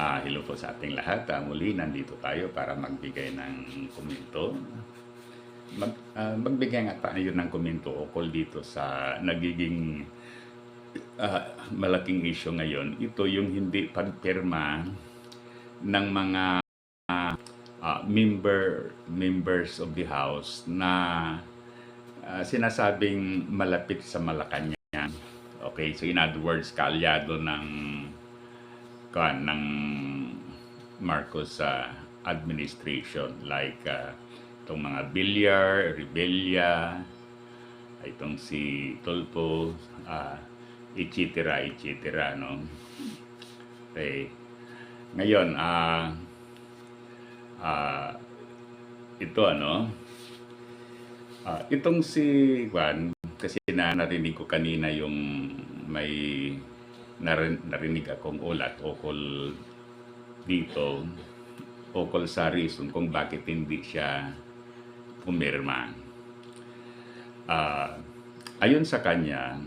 Ah, hello po sa ating lahat. Ah, muli, nandito tayo para magbigay ng komento. Mag, ah, magbigay nga tayo ng komento ukol dito sa nagiging ah, malaking issue ngayon. Ito yung hindi pagpirma ng mga ah, member members of the house na ah, sinasabing malapit sa Malacanang. Okay, so in other words, kaalyado ng kan ng Marcos sa administration like ah, itong mga Villar, Rebella, itong si Tulfo, uh, etc. etc. no. Okay. Ngayon, ah ah, ito ano, ah, itong si Juan, kasi na narinig ko kanina yung may narin, narinig akong ulat ukol dito ukol sa reason kung bakit hindi siya pumirma. Ah, ayon sa kanya,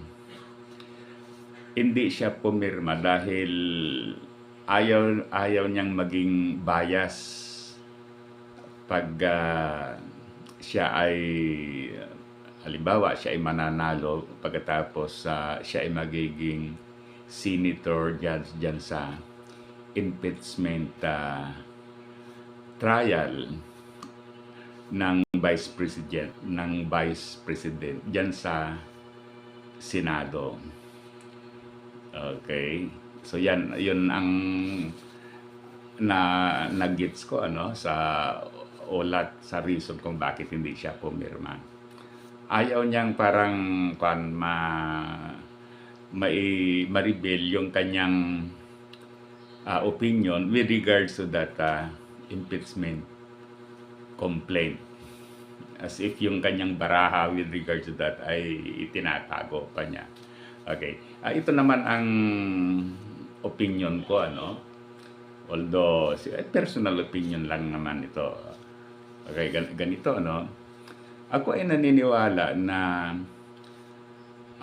hindi siya pumirma dahil ayaw ayaw niyang maging bias pag ah, siya ay halimbawa siya ay mananalo pagkatapos ah, siya ay magiging senator dyan, dyan sa impeachment ah, trial ng vice president ng vice president diyan sa Senado. Okay. So yan yun ang na nagets ko ano sa ulat sa reason kung bakit hindi siya pumirma. Ayaw niyang parang kan ma mai ma-reveal yung kanyang ah, opinion with regards to that ah, impeachment complaint. As if yung kanyang baraha with regards to that ay itinatago pa niya. Okay. Ah, ito naman ang opinion ko, ano? Although, eh, personal opinion lang naman ito. Okay, gan- ganito, ano? Ako ay naniniwala na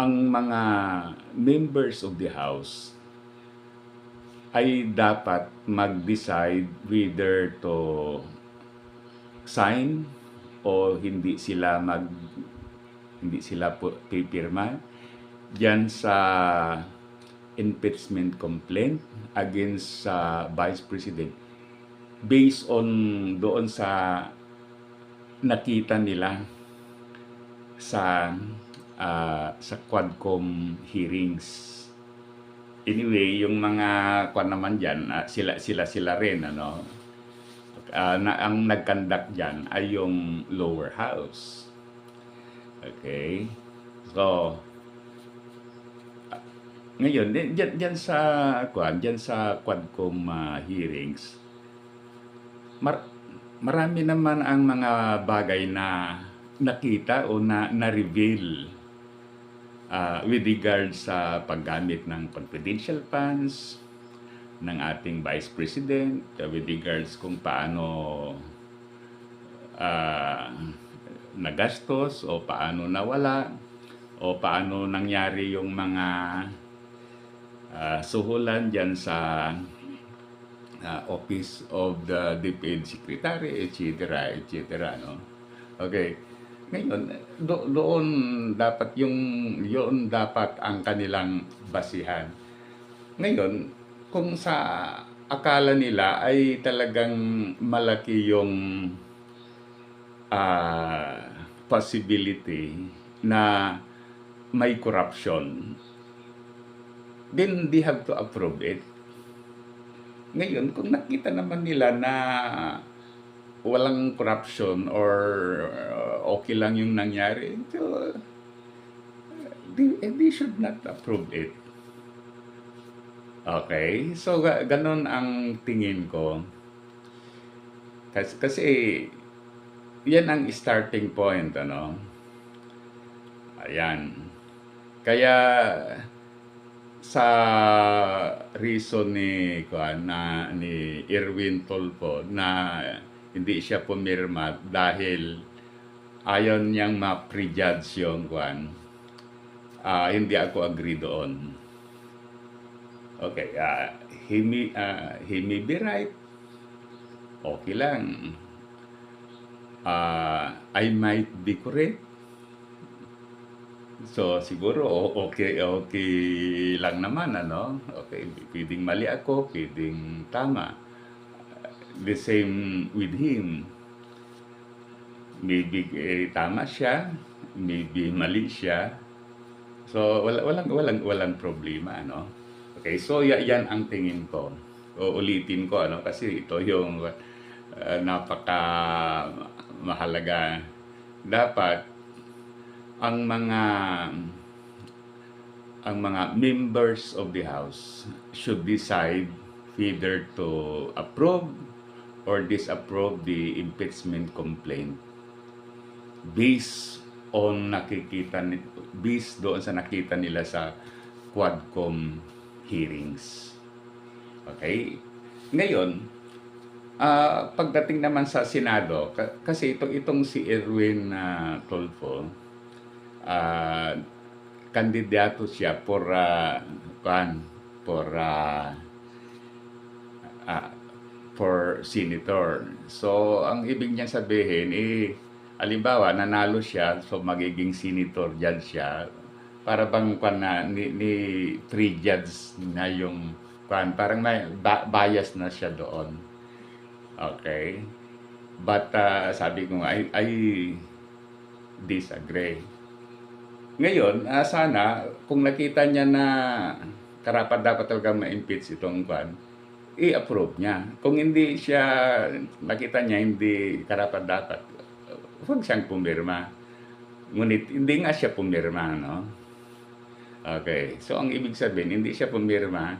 ang mga members of the House ay dapat mag-decide whether to sign o hindi sila mag hindi sila pipirma. Diyan sa impeachment complaint against sa Vice President. Based on doon sa nakita nila sa ah, sa Quadcom hearings anyway, yung mga kwan naman diyan, sila sila sila rin ano. Ah, na ang nagkandak diyan ay yung lower house. Okay? So ah, ngayon, di- diyan, diyan sa kwan, diyan sa Quadcom ah, hearings, mar, marami naman ang mga bagay na nakita o na na-reveal uh, with regards sa paggamit ng confidential funds ng ating Vice President, uh, with regards kung paano uh, nagastos o paano nawala o paano nangyari yung mga uh, suhulan dyan sa uh, Office of the DepEd Secretary, etc., etc., no? Okay. Ngayon, do- doon dapat yung yun dapat ang kanilang basihan. Ngayon, kung sa akala nila ay talagang malaki yung ah, possibility na may corruption, then they have to approve it. Ngayon, kung nakita naman nila na walang corruption or uh, okay lang yung nangyari, so, they, eh, they should not approve it. Okay? So, ga- ganun ang tingin ko. Kasi, kasi yan ang starting point, ano? Ayan. Kaya, sa reason ni na ni Erwin Tolpo na hindi siya pumirma dahil ayaw niyang ma-prejudge yung kuan ah, hindi ako agree doon. Okay, ah, he may, ah, he may be right. Okay lang. Ah, I might be correct. So, siguro, okay, okay lang naman, ano? Okay, pwedeng mali ako, pwedeng tama. The same with him. Maybe eh, tama siya, maybe mali siya. So, wala, walang, walang, walang problema, ano? Okay, so ya, yan ang tingin ko. O, ulitin ko, ano? Kasi ito yung uh, napaka mahalaga. Dapat ang mga ang mga members of the house should decide either to approve or disapprove the impeachment complaint based on nakikita based doon sa nakita nila sa Quadcom hearings. Okay? Ngayon, ah pagdating naman sa Senado, ka- kasi itong, itong si Erwin ah, Tolfo, ah kandidato siya for uh, kan for ah, ah, for senator. So ang ibig niya sabihin eh halimbawa nanalo siya so magiging senator judge siya para bang kwan na ni, ni three judge na yung kwan parang may ba- bias na siya doon. Okay? But ah, sabi ko I, I disagree. Ngayon, ah, sana kung nakita niya na karapat dapat talaga ma-impeach itong kwan, i-approve niya. Kung hindi siya nakita niya hindi karapat dapat, huwag siyang pumirma. Ngunit hindi nga siya pumirma, no? Okay. So ang ibig sabihin, hindi siya pumirma,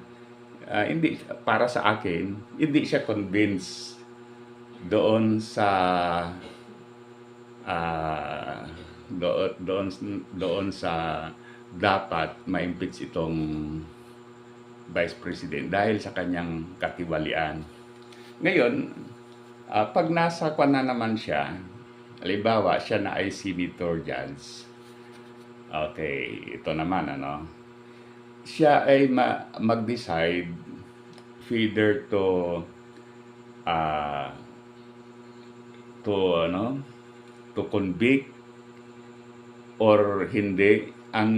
ah, hindi para sa akin, hindi siya convinced doon sa ah doon doon doon sa dapat ma-impeach itong Vice President dahil sa kanyang katiwalian. Ngayon, ah, pag nasa kwan na naman siya, halimbawa siya na ay senator judge, okay, ito naman ano, siya ay ma- mag-decide either to ah to ano? To convict or hindi ang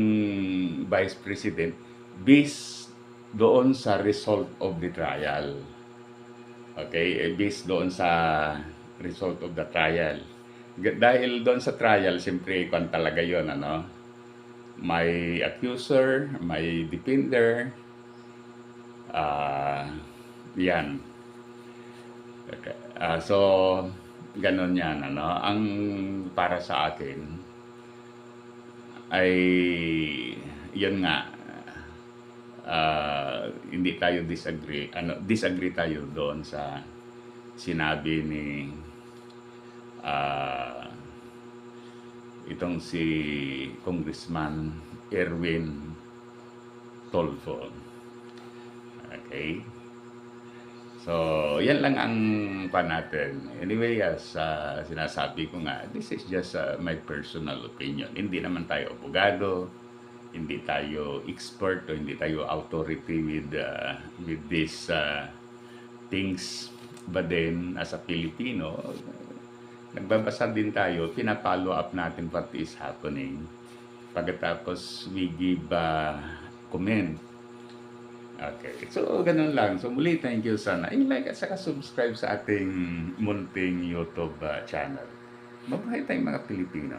vice president based doon sa result of the trial. Okay, eh, based doon sa result of the trial. Dahil doon sa trial, siyempre, kung talaga yon ano, may accuser, may defender, ah, yan. Okay. Ah, so, ganun yan, ano. Ang para sa akin, ay yun nga ah, hindi tayo disagree ano disagree tayo doon sa sinabi ni ah, itong si Congressman Erwin Tolfo okay So, yan lang ang pa natin. Anyway, as ah, sinasabi ko nga, this is just ah, my personal opinion. Hindi naman tayo abogado, hindi tayo expert o hindi tayo authority with ah, with these ah, things. But then, as a Filipino, nagbabasa din tayo, pinapollow up natin what is happening. Pagkatapos, we give ah, comment. Okay. So, ganun lang. So, muli, thank you sana. I-like at saka subscribe sa ating munting YouTube uh, channel. Mabuhay tayong mga Pilipino.